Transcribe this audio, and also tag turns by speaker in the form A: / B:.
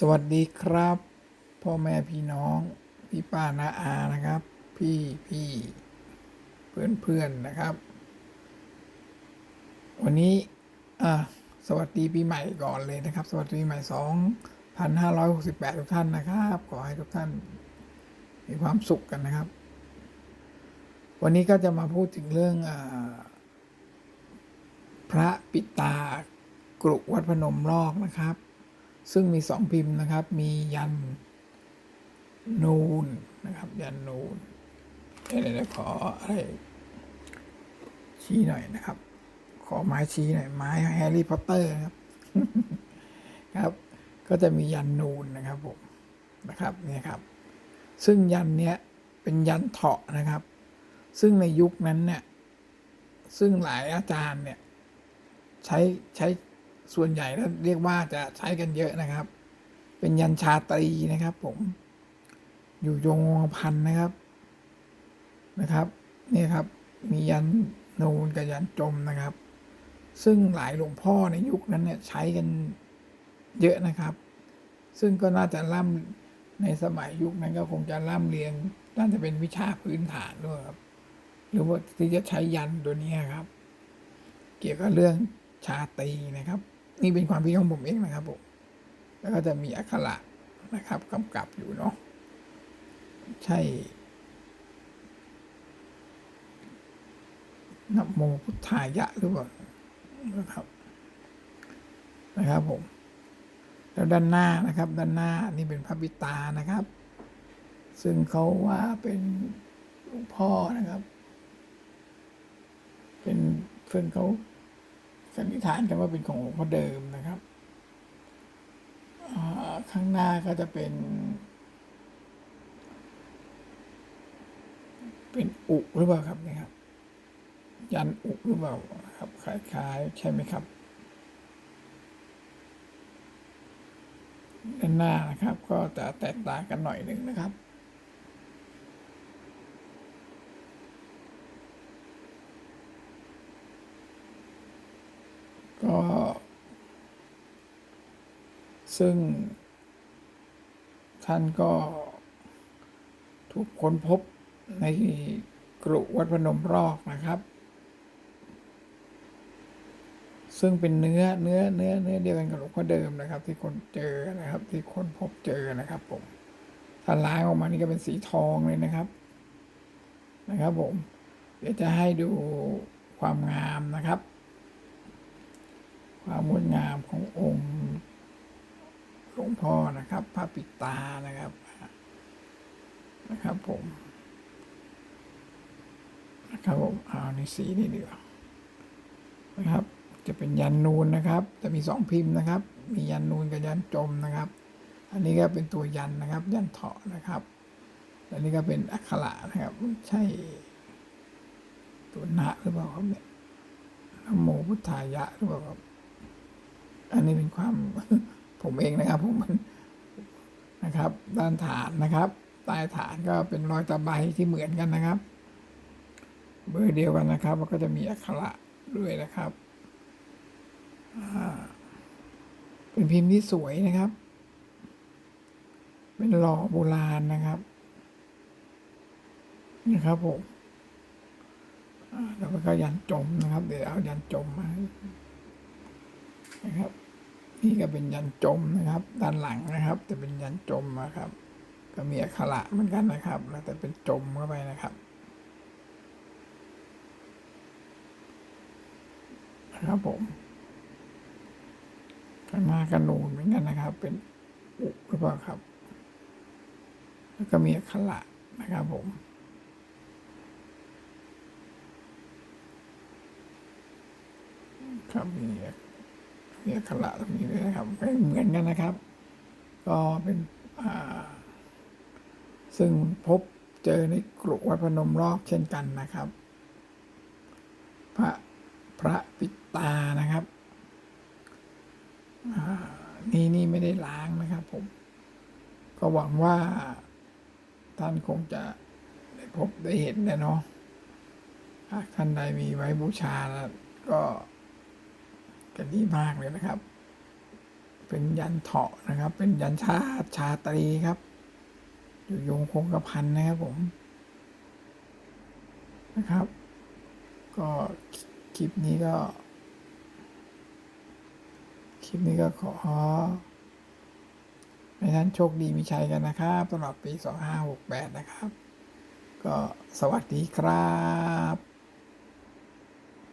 A: สวัสดีครับ พ่อแม่พี่น้อง พี่ป้านาอานะครับ พี่พี่เพื่อนเพื่อนนะครับ วันนี้อะสวัสดีปีใหม่ก่อนเลยนะครับ สวัสดีปีใหม่สองพันห้าร้อยหกสิบแปดทุกท่านนะครับ ขอให้ทุกท่าน มีความสุขกันนะครับ วันนี้ก็จะมาพูดถึงเรื่องอพระปิตากรุวัดพนมรอกนะครับ ซึ่งมีสองพิมพ์นะครับ มียันนูนนะครับ ยันนูนเดี๋ยวขออะไรชี้หน่อยนะครับ ขอไม้ชี้หน่อย ไม้แฮร์รี่พอตเตอร์ครับ ครับ ก็จะมียันนูนนะครับผมนะครับเนี่ยครับ ซึ่งยันเนี้ยเป็นยันเถาะนะครับ ซึ่งในยุคนั้นเนี่ยซึ่งหลายอาจารย์เนี่ย ใช้ใช้ ส่วนใหญ่แล้วเรียกว่าจะใช้กันเยอะนะครับ เป็นยันชาตรีนะครับ ผม อยู่ยงพันนะครับ นะครับ นี่ครับ มียันนูนกับยันจมนะครับ ซึ่งหลายหลวงพ่อในยุคนั้นเนี่ยใช้กันเยอะนะครับ ซึ่งก็น่าจะล่ำในสมัยยุคนั้นก็คงจะล่ำเรียนน่าจะเป็นวิชาพื้นฐานด้วยครับ หรือว่าที่จะใช้ยันตัวนี้ครับ เกี่ยวกับเรื่องชาตรีนะครับ นี่เป็นความคิดของผมเองนะครับผมแล้วก็จะมีอักขระนะครับกำกับอยู่เนาะใช่นโมพุทธายะหรือเปล่านะครับนะครับผมแล้วด้านหน้านะครับ ด้านหน้านี่เป็นพระปิตานะครับ ซึ่งเขาว่าเป็นหลวงพ่อนะครับ เป็นซึ่งเขา สันนิษฐานกันว่าเป็นของหลวงพ่อเดิมนะครับข้างหน้าก็จะเป็น เป็นอุหรือเปล่าครับเนี่ยครับ ยันอุหรือเปล่าครับคล้ายๆใช่ไหมครับด้านหน้านะครับ ก็จะแตกต่างกันหน่อยหนึ่งนะครับ ก็ซึ่งท่านก็ถูกค้นพบในกรุวัดพนมรอกนะครับ ซึ่งเป็นเนื้อเนื้อเนื้อเนื้อเดียวกันกับหลวงพ่อเดิมนะครับ ที่คนเจอนะครับ ที่คนพบเจอนะครับผมถ้าล้างออกมานี่ก็เป็นสีทองเลยนะครับ นะครับผม เดี๋ยวจะให้ดูความงามนะครับ ความงดงามขององค์หลวงพ่อนะครับพระปิตานะครับนะครับผมนะครับผมเอาในสีนี่ดีกว่านะครับ จะเป็นยันนูนนะครับ จะมีสองพิมพ์นะครับ มียันนูนกับยันจมนะครับ อันนี้ก็เป็นตัวยันนะครับ ยันเถาะนะครับอันนี้ก็เป็นอักขระนะครับใช่ตัวนะหรือเปล่าครับเนี่ยนโมพุทธายะหรือเปล่าครับ อันนี้เป็นความผมเองนะครับผมมันนะครับ ด้านฐานนะครับใต้ฐานก็เป็นรอยตะไบที่เหมือนกันนะครับ เบอร์เดียวกันนะครับก็จะมีอักขระด้วยนะครับเป็นพิมพ์ที่สวยนะครับ เป็นหล่อโบราณนะครับนะครับผมแล้วก็ยันจมนะครับ เดี๋ยวเอายันจมมานะครับ นี่ก็เป็นยันจมนะครับ ด้านหลังนะครับจะเป็นยันจมนะครับ ก็มีอักขระเหมือนกันนะครับ แล้วแต่เป็นจมเข้าไปนะครับนะครับผมข้างหน้ากันนูนเหมือนกันนะครับ เป็นอุหรือเปล่าครับ แล้วก็มีอักขระนะครับผมครับมี มีอักขระตรงนี้ด้วยนะครับเหมือนกันนะครับ ก็เป็นซึ่งพบเจอในกรุวัดพนมรอกเช่นกันนะครับ พระพระปิตานะครับนี่นี่ไม่ได้ล้างนะครับผม ก็หวังว่าท่านคงจะได้พบได้เห็นนะเนาะหากท่านใดมีไว้บูชาแล้วก็ ก็ดีมากเลยนะครับ เป็นยันเถาะนะครับ เป็นยันชาติชาตรีครับ อยู่ยงคงกระพันนะครับผมนะครับ ก็คลิปนี้ก็ คลิปนี้ก็ขอให้ท่านโชคดีมีชัยกันนะครับตลอดปี 2568 นะครับ ก็สวัสดีครับ